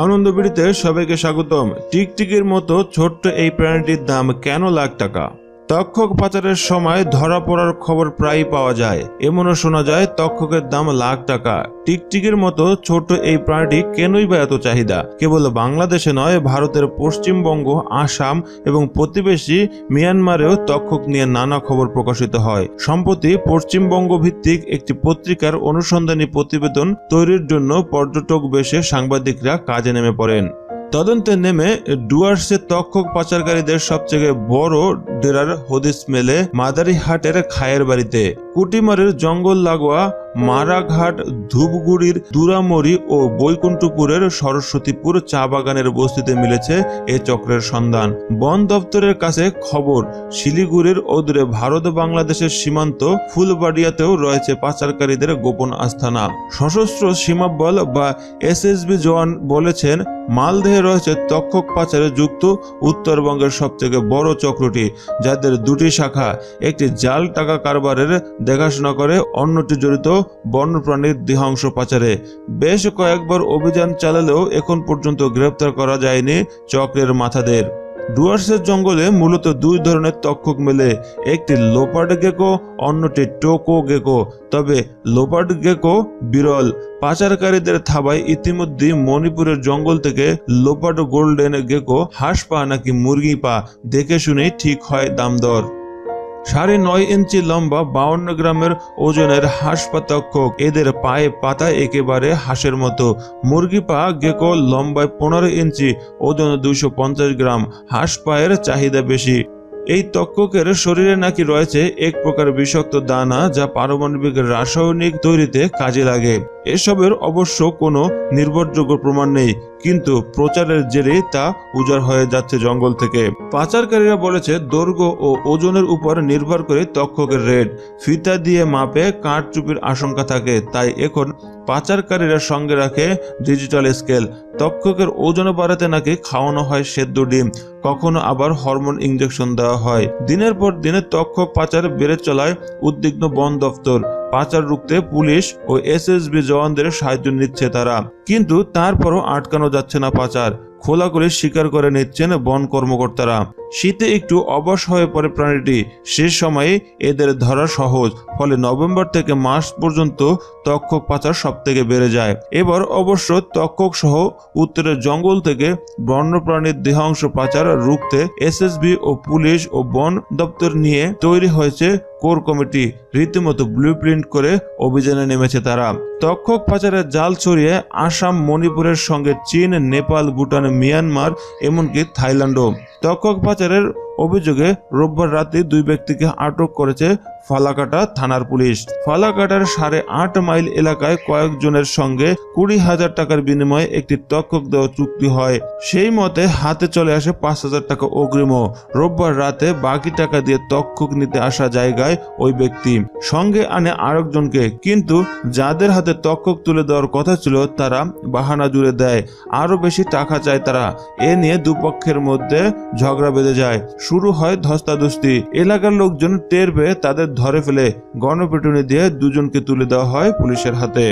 আনন্দ বিড়িতে সবাইকে স্বাগতম। টিকটিকির মতো ছোট্ট এই প্রাণীটির দাম কেন লাখ টাকা? তক্ষক পাচারের সময় ধরা পড়ার খবর প্রায়ই পাওয়া যায়। এমনও শোনা যায়, তক্ষকের দাম লাখ টাকা। টিকটিকির মতো ছোট এই প্রাণীটি কেনই বা এত চাহিদা? কেবল বাংলাদেশে নয়, ভারতের পশ্চিমবঙ্গ, আসাম এবং প্রতিবেশী মিয়ানমারেও তক্ষক নিয়ে নানা খবর প্রকাশিত হয়। সম্প্রতি পশ্চিমবঙ্গ ভিত্তিক একটি পত্রিকার অনুসন্ধানী প্রতিবেদন তৈরির জন্য পর্যটক বেশে সাংবাদিকরা কাজে নেমে পড়েন। তদন্তে নেমে ডুয়ার্সে তক্ষক পাচারকারীদের সবচেয়ে বড় ডেরার হদিস মেলে মাদারিহাটের খায়ের বাড়িতে। কুটিমারের জঙ্গল লাগোয়া মারাঘাট, ধূপগুড়ির দুরামরি ও বৈকুণ্ঠপুরের সরস্বতীপুর চা বাগানের বস্তিতে মিলেছে এ চক্রের সন্ধান। বন দপ্তরের কাছে খবর, শিলিগুড়ির অদূরে ভারত বাংলাদেশের সীমান্ত ফুলবাড়িয়াতেও রয়েছে পাচারকারীদের গোপন আস্থানা সশস্ত্র সীমাবল বা এসএসবি জওয়ান বলেছেন, মালদেহে রয়েছে তক্ষক পাচারে যুক্ত উত্তরবঙ্গের সবথেকে বড় চক্রটি, যাদের দুটি শাখা, একটি জাল টাকা কারবারের দেখাশোনা করে, অন্যটি জড়িত বন্যপ্রাণীর দেহাংশ পাচারে। বেশ কয়েকবার অভিযান চালালেও এখন পর্যন্ত গ্রেপ্তার করা যায়নি চক্রের মাথাদের। ডুয়ার্সের জঙ্গলে মূলত দুই ধরনের তক্ষক মেলে, একটি লোপার্ড গেকো, অন্যটি টোকো গেকো। তবে লোপার্ড গেকো বিরল, পাচারকারীদের থাবায় ইতিমধ্যে মণিপুরের জঙ্গল থেকে লোপার্ড গোল্ডেন গেকো হাঁস পা নাকি মুরগি পা দেখে শুনেই ঠিক হয় দাম দর। সাড়ে নয় ইঞ্চি লম্বা বাউন্ন গ্রামের ওজনের হাঁস পাতক্ষক এদের পায়ে পাতা একেবারে হাঁসের মতো। মুরগি পা গেকো লম্বায় পনেরো ইঞ্চি, ওজন দুইশো পঞ্চাশ গ্রাম, হাঁস পায়ের চাহিদা বেশি। এই তক্ষকের শরীরে নাকি রয়েছে এক প্রকার বিষাক্ত দানা যা পারমাণবিক রাসায়নিক তৈরিতে কাজে লাগে। এসবের অবশ্য কোনো নির্ভরযোগ্য প্রমাণ নেই, কিন্তু প্রচারের জেরে তা উজাড় হয়ে যাচ্ছে জঙ্গল থেকে। পাচারকারীরা বলেছে, দৈর্ঘ্য ও ওজনের উপর নির্ভর করে তক্ষকের রেট। ফিতা দিয়ে মাপে কাঠচুপির আশঙ্কা থাকে, তাই এখন পাচারকারীরা সঙ্গে রাখে ডিজিটাল স্কেল। তক্ষকের ওজন বাড়াতে নাকি খাওয়ানো হয় সেদ্ধ ডিম, কখনো আবার হরমোন ইঞ্জেকশন দেওয়া হয়। দিনের পর দিনে তক্ষক পাচার বেড়ে চলায় উদ্বিগ্ন বন দফতর। পাচার রুখতে পুলিশ ও এস এস বি জওয়ানদের সাহায্য নিচ্ছে তারা। কিন্তু তারপরও আটকানো যাচ্ছে না পাচার। খোলা করে স্বীকার করে নিচ্ছেন বন কর্মকর্তারা। শীতে একটু অবশ হয়ে পড়ে প্রাণীটি। সে সময়ে এদের ধরা সহজ, ফলে নভেম্বর থেকে মার্চ পর্যন্ত তক্ষক পাচার সব থেকে বেড়ে যায়। এবার অবশ্য তক্ষক সহ উত্তরের জঙ্গল থেকে বন্যপ্রাণীর দেহাংশ পাচার রুখতে এসএসবি ও পুলিশ ও বন দপ্তর নিয়ে তৈরি হয়েছে কোর কমিটি। রীতিমতো ব্লু প্রিন্ট করে অভিযানে নেমেছে তারা। তক্ষক পাচারের জাল ছড়িয়ে আসাম মণিপুরের সঙ্গে চীন, নেপাল, ভুটান মিয়ানমার এমনকি থাইল্যান্ডও। তক্ষক পাচারের অভিযোগে রোববার রাতে দুই ব্যক্তিকে আটক করেছে ফালাকাটা থানার পুলিশ। ফালাকাটার সাড়ে আট মাইল এলাকায় কয়েকজনের সঙ্গে কুড়ি হাজার টাকার বিনিময়ে একটি তক্ষক দেওয়া চুক্তি হয়। সেই মতে হাতে চলে আসে পাঁচ হাজার টাকা অগ্রিমও রোববার রাতে বাকি টাকা দিয়ে তক্ষক নিতে আসা জায়গায় ওই ব্যক্তি। সঙ্গে আনে আরেকজনকে, কিন্তু যাদের হাতে তক্ষক তুলে দেওয়ার কথা ছিল তারা বাহানা জুড়ে দেয়। আরও বেশি টাকা চায় তারা। এ নিয়ে দুপক্ষের মধ্যে ঝগড়া বেঁধে যায়। শুরু হয় ধস্তাধস্তি। এলাকার লোকজন টের পেয়ে তাদের ধরে ফেলে গণপিটুনি দিয়ে দুজনকে তুলে দেওয়া হয় পুলিশের হাতে।